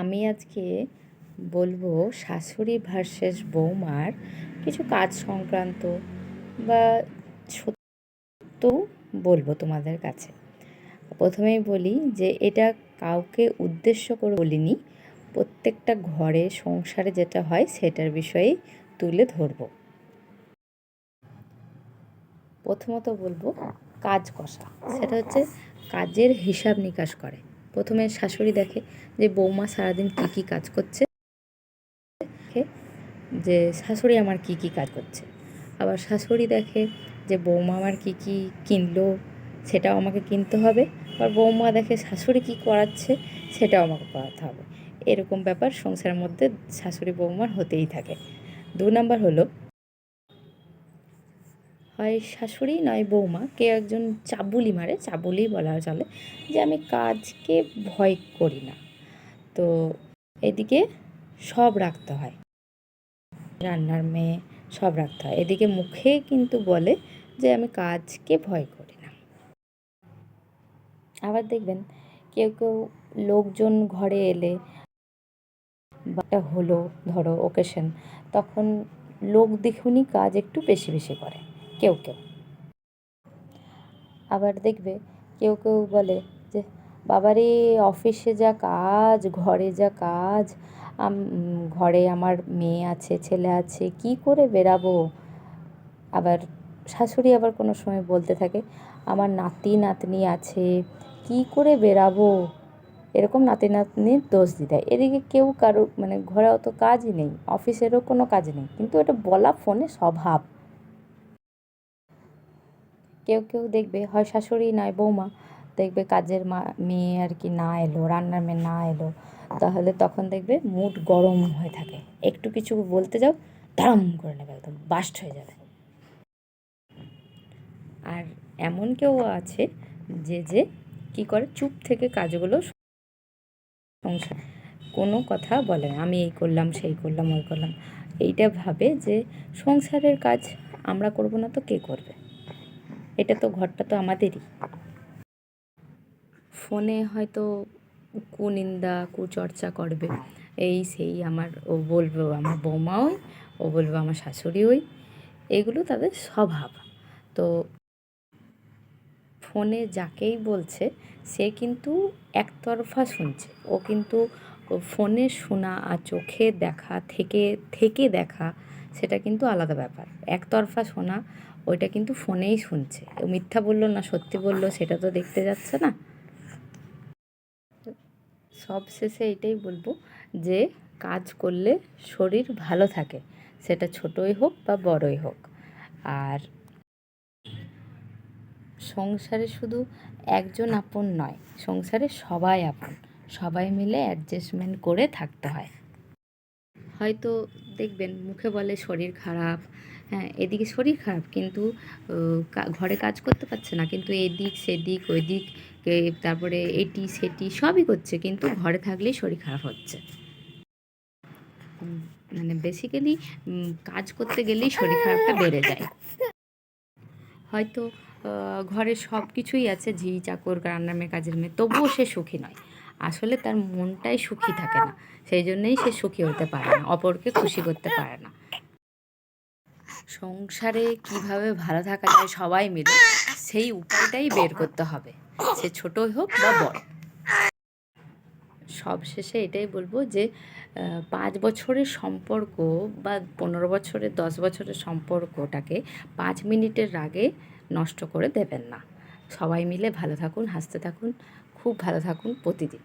আমি আজকে বলব শাশুড়ি ভার্সেস বৌমার কিছু কাজ সংক্রান্ত বা সত্য বলব তোমাদের কাছে। প্রথমেই বলি যে এটা কাউকে উদ্দেশ্য করে বলিনি, প্রত্যেকটা ঘরে সংসারে যেটা হয় সেটার বিষয়ে তুলে ধরবো। প্রথমত বলব কাজ কষা, সেটা হচ্ছে কাজের হিসাব নিকাশ করে। প্রথমে শাশুড়ি দেখে যে বৌমা সারাদিন কী কী কাজ করছে যে শাশুড়ি আমার কী কী কাজ করছে। আবার শাশুড়ি দেখে যে বৌমা আমার কী কী কিনলো, সেটাও আমাকে কিনতে হবে। আবার বৌমা দেখে শাশুড়ি কী করাচ্ছে, সেটাও আমাকে করাতে হবে। এরকম ব্যাপার সংসারের মধ্যে শাশুড়ি বৌমার হতেই থাকে। দু নম্বর হলো হয় শাশুড়ি, নয় বৌমা। কেউ একজন চাবুলি মারে, চাবুলি বলা চলে, যে আমি কাজকে ভয় করি না। তো এদিকে সব রাখতে হয়। রান্নার মেয়ে সব রাখতে হয়। এদিকে মুখে কিন্তু বলে যে আমি কাজকে ভয় করি না। আবার দেখবেন কেউ কেউ লোকজন ঘরে এলে বা হলো ধরো ওকেশন তখন লোক দেখুনি কাজ একটু বেশি বেশি করে। কেউ কেউ। আবার দেখবে কেউ কেউ বলে যে, বাবারে, অফিসে যা কাজ, ঘরে যা কাজ ঘরে আমার মেয়ে আছে, ছেলে আছে, কি করে বেরাবো? আবার শাশুড়ি আবার কোনো সময় বলতে থাকে, আমার নাতি, নাতনি আছে, কি করে বেরাবো? এরকম নাতি, নাতনির দোষ দিয়ে দেয়। এদিকে কেউ কারও মানে ঘরে অত কাজই নেই, অফিসেরও কোনো কাজ নেই। কিন্তু এটা বলা ফোনে স্বভাব। কেউ কেউ দেখবে, হয় শাশুড়ি নয়, বৌমা দেখবে কাজের মা, মেয়ে আর কি না এলো, রান্নার মেয়ে না এলো। তাহলে তখন দেখবে মুড গরম হয়ে থাকে। একটু কিছু বলতে যাও ধাম করে নেবে একদম, বাস্ট হয়ে যাবে। আর এমন কেউ আছে যে যে কী করে, চুপ থেকে কাজগুলো সংসার, কোনো কথা বলে না, আমি এই করলাম, সেই করলাম, ওই করলাম। এইটা ভাবে যে, সংসারের কাজ আমরা করব না তো কে করবে? এটা তো ঘরটা তো আমাদেরই। ফোনে হয়তো কুনিন্দা কুচর্চা করবে। এই সেই আমার, ও বলবে আমার বৌমা ওই, ও বলবে আমার শাশুড়ি ওই। এগুলো তাদের স্বভাব। তো ফোনে যাকেই বলছে, সে কিন্তু একতরফা শুনছে। ও কিন্তু ফোনে শোনা আর চোখে দেখা, থেকে থেকে দেখা, সেটা কিন্তু আলাদা ব্যাপার। একতরফা শোনা ওইটা কিন্তু ফোনেই শুনছে। মিথ্যা বলল না, সত্যি বলল, সেটা তো দেখতে যাচ্ছে না। সব শেষে এটাই বলব যে, কাজ করলে শরীর ভালো থাকে। সেটা ছোটই হোক বা বড়ই হোক। আর সংসারে শুধু একজন আপন নয়, সংসারে সবাই আপন। সবাই মিলে অ্যাডজাস্টমেন্ট করে থাকতে হয়। হয়তো দেখবেন মুখে বলে শরীর খারাপ হ্যাঁ এদিকে শরীর খারাপ কিন্তু ঘরে কাজ করতে পারছে না, কিন্তু এদিক সেদিক, ওইদিক তারপরে এটি সেটি সবই করছে, কিন্তু ঘরে থাকলেই শরীর খারাপ হচ্ছে। মানে বেসিক্যালি কাজ করতে গেলেই শরীর খারাপটা বেড়ে যায়। হয়তো ঘরে সব কিছুই আছে ঝি চাকর রান্নার মেয়ে, কাজের মেয়ে, তবুও সে সুখী নয়। আসলে তার মনটাই সুখী থাকে না। সেই জন্যেই সে সুখী হতে পারে না, অপরকে খুশি করতে পারে না। সংসারে কীভাবে ভালো থাকা যায় সবাই মিলে, সেই উপায়টাই বের করতে হবে। সে ছোটই হোক বা বড়। সব শেষে এটাই বলব যে পাঁচ বছরের সম্পর্ক বা পনেরো বছরের, দশ বছরের সম্পর্কটাকে পাঁচ মিনিটের আগে নষ্ট করে দেবেন না। সবাই মিলে ভালো থাকুন, হাসতে থাকুন, খুব ভালো থাকুন প্রতিদিন।